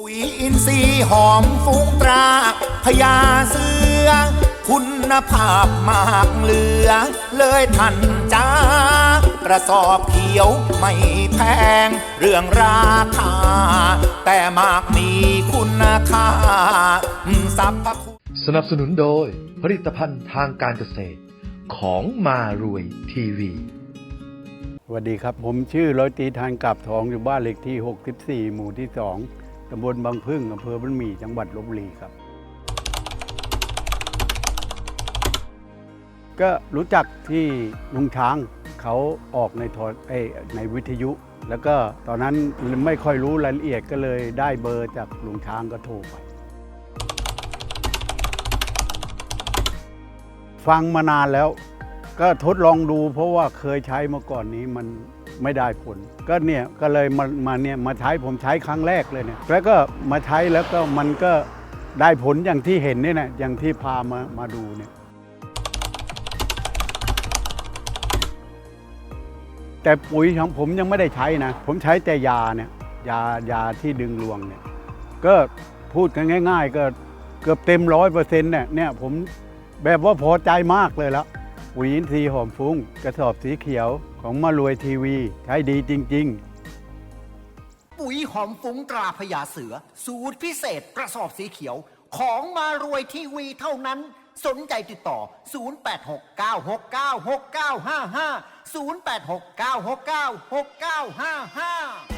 ปุ๋ยอินทรีย์หอมฟุ้งตราพญาเสือ คุณภาพมากเหลือ เลยทันจ้ากระสอบเขียวไม่แพง เรื่องราคา แต่มากมีคุณค่าสรรพคุณสนับสนุนโดย ผลิตภัณฑ์ทางการเกษตร ของมารวยทีวีสวัสดีครับ ผมชื่อร้อยตรีทานกับทองอยู่บ้านเลขที่ 64 หมู่ที่ 2 ตำบลบางพึ่งอำเภอบ้านหมี่จังหวัดลบบุรีครับ ก็รู้จักที่ลุงช้างเขาออกในโทรเอในวิทยุ แล้วก็ตอนนั้นไม่ค่อยรู้รายละเอียดก็เลยได้เบอร์จากลุงช้างก็โทรไป ฟังมานานแล้ว ก็ทดลองดูเพราะว่าเคยใช้มาก่อนนี้มันไม่ได้ผล ก็เนี่ยก็เลยมามาเนี่ยมาใช้ผมใช้ครั้งแรกเลยเนี่ยแล้วก็มาใช้แล้วก็มันก็ได้ผลอย่างที่เห็นเนี่ยนะอย่างที่พามามาดูเนี่ยแต่ปุ๋ยของผมยังไม่ได้ใช้นะ ผมใช้แต่ยาเนี่ยยายาที่ดึงรวงเนี่ยก็พูดกันง่าย ๆ ก็เกือบเต็มร้อยเปอร์เซ็นต์เนี่ยเนี่ยผมแบบว่าพอใจมากเลยแล้ว ปุ๋ยอินทรีย์หอมฟุ้ง กระสอบสีเขียวของมารวยทีวี ใช้ดีจริง ๆปุ๋ยหอมฟุ้งตราพญาเสือ สูตรพิเศษกระสอบสีเขียว ของมารวยทีวีเท่านั้น สนใจติดต่อ 0869696955 0869696955